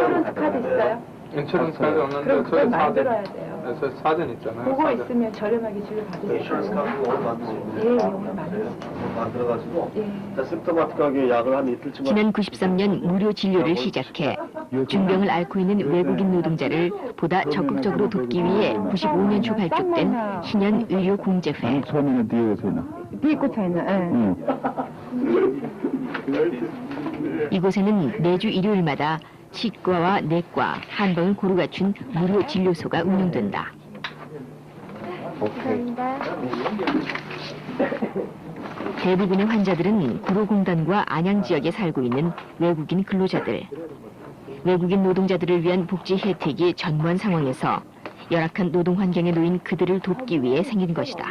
인슈런스 카드 있어요? 인슈런스 카드 그럼 없는데 그걸 저희 만들어야 사전, 돼요. 네, 저희 사전 있잖아요. 그거 사전. 있으면 저렴하게 진료 받을 수 인슈런스 있어요. 카드 오늘 만들어요. 예, 오늘 만들었어요. 만들어가지고 예. 자, 심토마틱하게 약을 한 이틀쯤 지난 93년 무료 진료를 시작해 중병을 앓고 있는 외국인 노동자를 보다 적극적으로 돕기 위해 95년 초 발족된 신현 의료 공제회. 처음에는 뒤에 서 있나? 뒤에 꽂혀 있는, 예. 응. 이곳에는 매주 일요일마다 치과와 내과, 한방을 고루 갖춘 무료 진료소가 운영된다. 대부분의 환자들은 구로공단과 안양 지역에 살고 있는 외국인 근로자들. 외국인 노동자들을 위한 복지 혜택이 전무한 상황에서 열악한 노동 환경에 놓인 그들을 돕기 위해 생긴 것이다.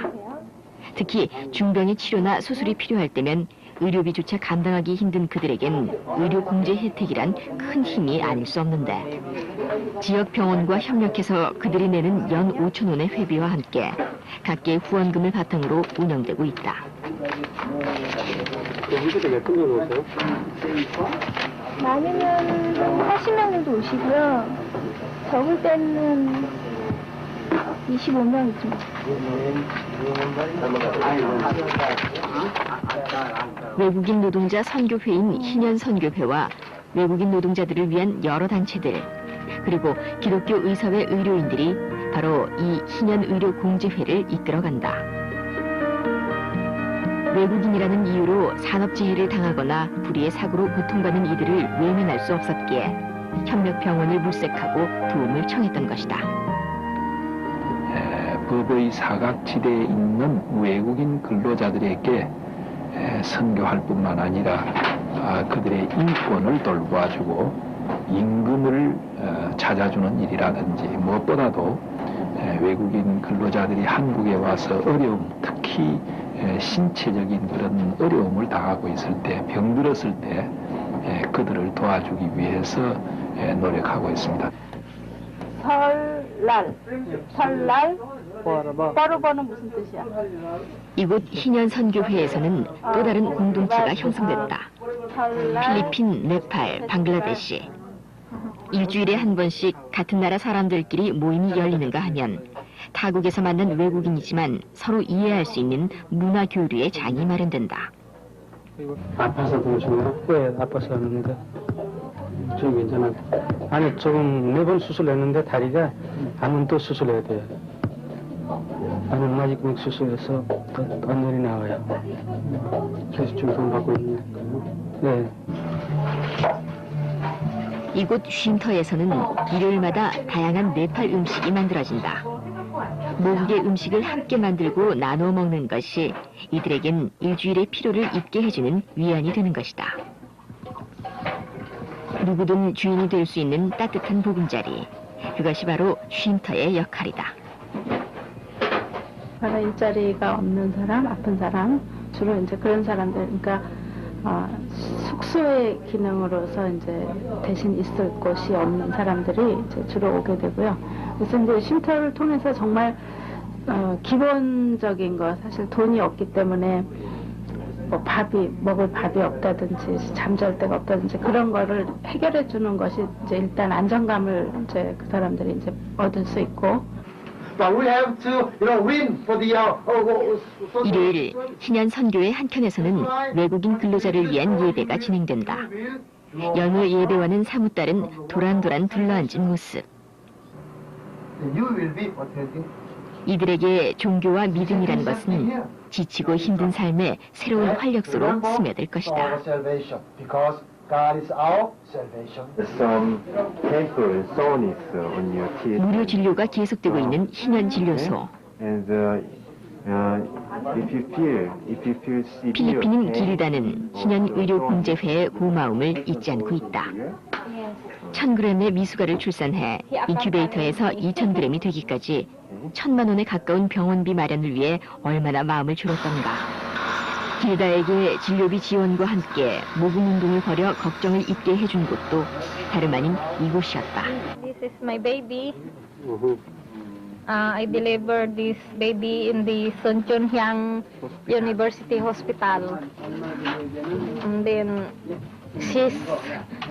특히 중병의 치료나 수술이 필요할 때면 의료비조차 감당하기 힘든 그들에겐 의료 공제 혜택이란 큰 힘이 아닐 수 없는데 지역 병원과 협력해서 그들이 내는 연 5천 원의 회비와 함께 각계의 후원금을 바탕으로 운영되고 있다. 많으면 80명 정도 오시고요. 적을 때는 25명이죠. 외국인 노동자 선교회인 희년 선교회와 외국인 노동자들을 위한 여러 단체들 그리고 기독교 의사회 의료인들이 바로 이 희년 의료 공제회를 이끌어간다. 외국인이라는 이유로 산업재해를 당하거나 불의의 사고로 고통받는 이들을 외면할 수 없었기에 협력병원을 물색하고 도움을 청했던 것이다. 에, 법의 사각지대에 있는 외국인 근로자들에게 에, 선교할 뿐만 아니라 아, 그들의 인권을 돌봐주고 임금을 어, 찾아주는 일이라든지 무엇보다도 에, 외국인 근로자들이 한국에 와서 어려움, 특히 에, 신체적인 그런 어려움을 당하고 있을 때, 병들었을 때 에, 그들을 도와주기 위해서 에, 노력하고 있습니다. 설날. 설날. 뻐르버는 무슨 뜻이야? 이곳 희년 선교회에서는 또 다른 공동체가 형성됐다. 필리핀, 네팔, 방글라데시. 일주일에 한 번씩 같은 나라 사람들끼리 모임이 열리는가 하면 타국에서 만난 외국인이지만 서로 이해할 수 있는 문화 교류의 장이 마련된다. 아파서 도와주나요? 네, 아파서 하는데 좀 괜찮아. 아니 조금 네 번 수술했는데 다리가 한번 또 수술해야 돼요. 수술해서 더 완전히 나와요. 계속 중성 받고 있는 네. 이곳 쉼터에서는 일요일마다 다양한 네팔 음식이 만들어진다. 모국의 음식을 함께 만들고 나누어 먹는 것이 이들에겐 일주일의 피로를 잊게 해주는 위안이 되는 것이다. 누구든 주인이 될 수 있는 따뜻한 보금자리. 그것이 바로 쉼터의 역할이다. 바로 일자리가 없는 사람, 아픈 사람, 주로 이제 그런 사람들, 그러니까 아, 숙소의 기능으로서 이제 대신 있을 곳이 없는 사람들이 이제 주로 오게 되고요. 그래서 이제 쉼터를 통해서 정말 어, 기본적인 거 사실 돈이 없기 때문에 뭐 밥이 먹을 밥이 없다든지 잠잘 데가 없다든지 그런 거를 해결해 주는 것이 이제 일단 안정감을 이제 그 사람들이 이제 얻을 수 있고 일요일 신현 선교회 한켠에서는 외국인 근로자를 위한 예배가 진행된다. 연휴 예배와는 사뭇 다른 도란도란 둘러앉은 모습. 이들에게 종교와 믿음이란 것은 지치고 힘든 삶의 새로운 활력소로 스며들 것이다. Our salvation, because God is our salvation. some paper sonis on your teeth. 무료 진료가 계속되고 있는 신현 진료소. And uh, uh, if you feel, if you feel severe 필리핀인 기르다는 신현 의료 공제회의 고마움을 잊지 않고 있다. 1000g의 미숙아를 출산해 인큐베이터에서 2000g이 되기까지 천만 원에 가까운 병원비 마련을 위해 얼마나 마음을 졸였던가. 길다에게 진료비 지원과 함께 모금 운동을 벌여 걱정을 잊게 해준 곳도 다름 아닌 이곳이었다. This is my baby. Uh, I delivered this baby in the Sun Chun Hyang University Hospital. And then she's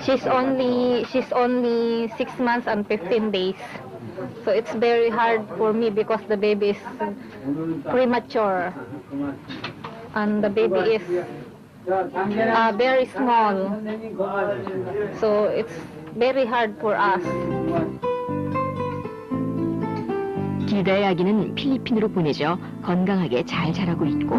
she's only she's only six months and 15 days. So it's very hard for me because the baby is premature and the baby is uh, very small. So it's very hard for us. 길다의 아기는 필리핀으로 보내져 건강하게 잘 자라고 있고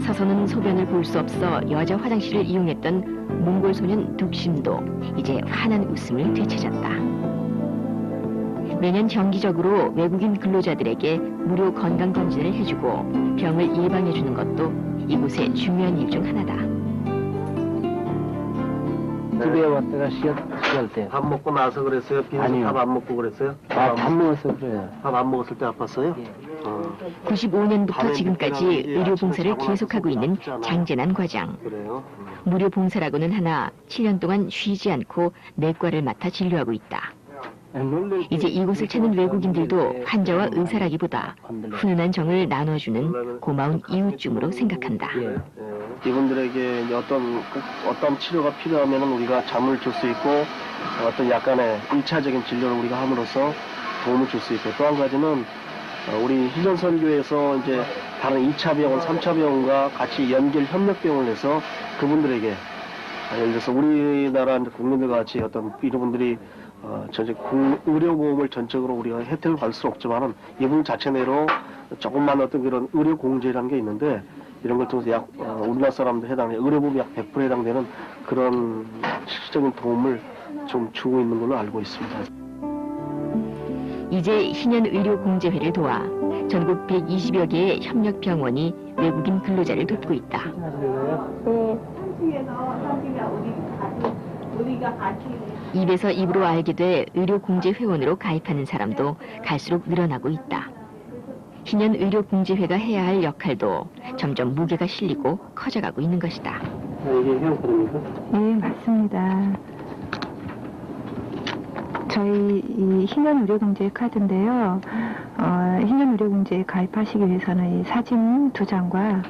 서서는 소변을 볼 수 없어 여자 화장실을 이용했던 몽골 소년 둑심도 이제 환한 웃음을 되찾았다. 매년 정기적으로 외국인 근로자들에게 무료 건강 검진을 해주고 병을 예방해 주는 것도 이곳의 중요한 일 중 하나다. 집에 왔다가 시간, 시간 때. 밥 먹고 나서 그랬어요? 아니요. 밥안 먹고 그랬어요? 아, 밥 그래요. 밥 안 먹었을 때 아팠어요? 예. 어, 95년부터 지금까지 의료 봉사를 계속하고 있는 장재난 과장. 그래요? 무료 봉사라고는 하나 7년 동안 쉬지 않고 내과를 맡아 진료하고 있다. 이제 이곳을 찾는 외국인들도 환자와 의사라기보다 훈훈한 정을 나눠주는 고마운 이웃중으로 생각한다. 예. 이분들에게 이제 어떤 꼭 어떤 치료가 필요하면 우리가 잠을 줄 수 있고 어떤 약간의 일차적인 진료를 우리가 함으로써 도움을 줄 수 있고 또 한 가지는 어, 우리 희전선교에서 이제 다른 2차 병원, 3차 병원과 같이 연결 협력 병원을 해서 그분들에게 아, 예를 들어서 우리나라 이제 국민들과 같이 어떤 이분들이 어, 전체 국- 의료보험을 전적으로 우리가 혜택을 받을 수는 없지만은 이분 자체 내로 조금만 어떤 그런 의료 공제라는 게 있는데 이런 걸 통해서 약 어, 우리나라 사람들 해당되는 의료보험 약 100%에 해당되는 그런 실질적인 도움을 좀 주고 있는 걸로 알고 있습니다. 이제 희년 의료 공제회를 도와 전국 120여 개의 협력 병원이 외국인 근로자를 돕고 있다. 입에서 입으로 알게 돼 의료 공제 회원으로 가입하는 사람도 갈수록 늘어나고 있다. 희년 의료 공제회가 해야 할 역할도 점점 무게가 실리고 커져가고 있는 것이다. 아, 이게? 네, 맞습니다. 저희 이 희년 의료공제 카드인데요. 어, 희년 의료공제에 가입하시기 위해서는 이 사진 두 장과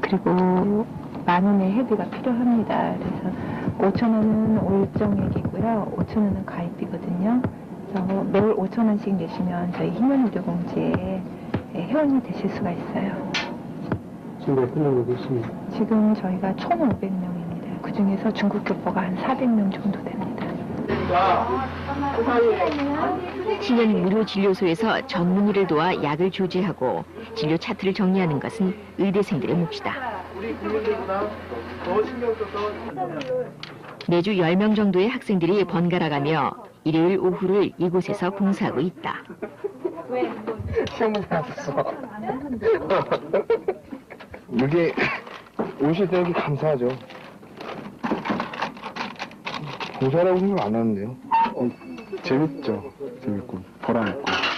그리고 만 원의 회비가 필요합니다. 그래서 5천 원은 올정액이고요. 5천 원은 가입비거든요. 그래서 매월 5천 원씩 내시면 저희 희년 의료공제에 회원이 되실 수가 있어요. 지금 몇 분정도 계십니까? 지금 저희가 1,500명입니다. 그 중에서 중국 교포가 한 400명 정도 됩니다. 신현 무료 진료소에서 전문의를 도와 약을 조제하고 진료 차트를 정리하는 것은 의대생들의 몫이다. 매주 10명 정도의 학생들이 번갈아가며 일요일 오후를 이곳에서 봉사하고 있다. 여기 오실 때 여기 감사하죠. 보사라고 생각 안 하는데요. 어, 재밌죠. 재밌고 보람 있고.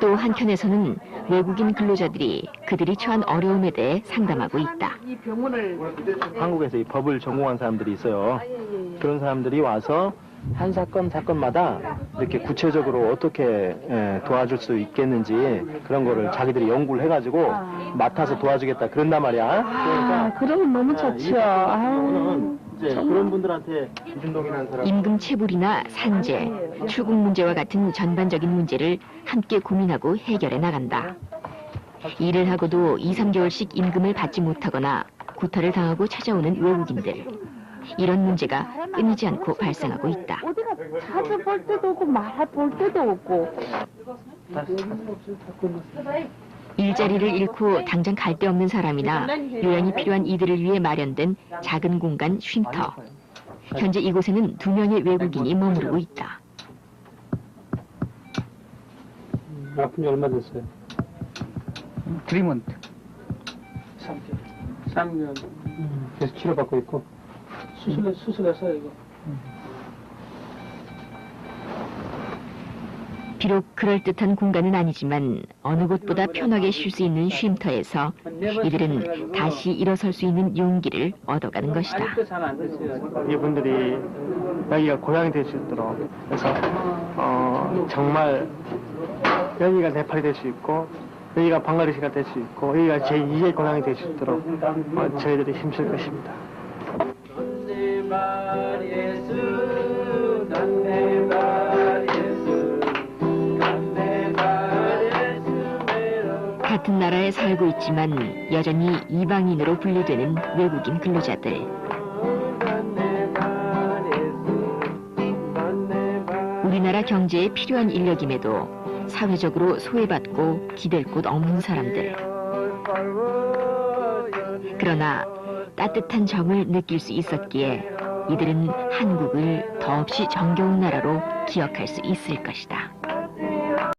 또 한켠에서는 외국인 근로자들이 그들이 처한 어려움에 대해 상담하고 있다. 한국에서 이 법을 전공한 사람들이 있어요. 그런 사람들이 와서 한 사건 사건마다 이렇게 구체적으로 어떻게 예, 도와줄 수 있겠는지 그런 거를 자기들이 연구를 해가지고 맡아서 도와주겠다 그런단 말이야. 아, 그러면 너무 좋죠. 아유. 이제 그런 분들한테 이준동이라는 사람 임금 체불이나 산재, 출국 문제와 같은 전반적인 문제를 함께 고민하고 해결해 나간다. 일을 하고도 2, 3개월씩 임금을 받지 못하거나 구타를 당하고 찾아오는 외국인들. 이런 문제가 끊이지 않고 발생하고 있다. 어디가 자주 볼 때도 없고 말할 볼 때도 없고. 일자리를 잃고 당장 갈 데 없는 사람이나 요양이 필요한 이들을 위해 마련된 작은 공간 쉼터. 현재 이곳에는 두 명의 외국인이 머무르고 있다. 아픈 지 얼마 됐어요? 3month. 3개월. 3개월. 계속 치료받고 있고. 수술해, 수술해서 이거. 비록 그럴듯한 공간은 아니지만 어느 곳보다 편하게 쉴 수 있는 쉼터에서 이들은 다시 일어설 수 있는 용기를 얻어가는 것이다. 이분들이 여기가 고향이 될 수 있도록 그래서 어, 정말 여기가 네팔이 될 수 있고 여기가 방가르시가 될 수 있고 여기가 제2의 고향이 될 수 있도록 어, 저희들이 힘쓸 것입니다. 같은 나라에 살고 있지만 여전히 이방인으로 분류되는 외국인 근로자들. 우리나라 경제에 필요한 인력임에도 사회적으로 소외받고 기댈 곳 없는 사람들. 그러나 따뜻한 정을 느낄 수 있었기에 이들은 한국을 더없이 정겨운 나라로 기억할 수 있을 것이다.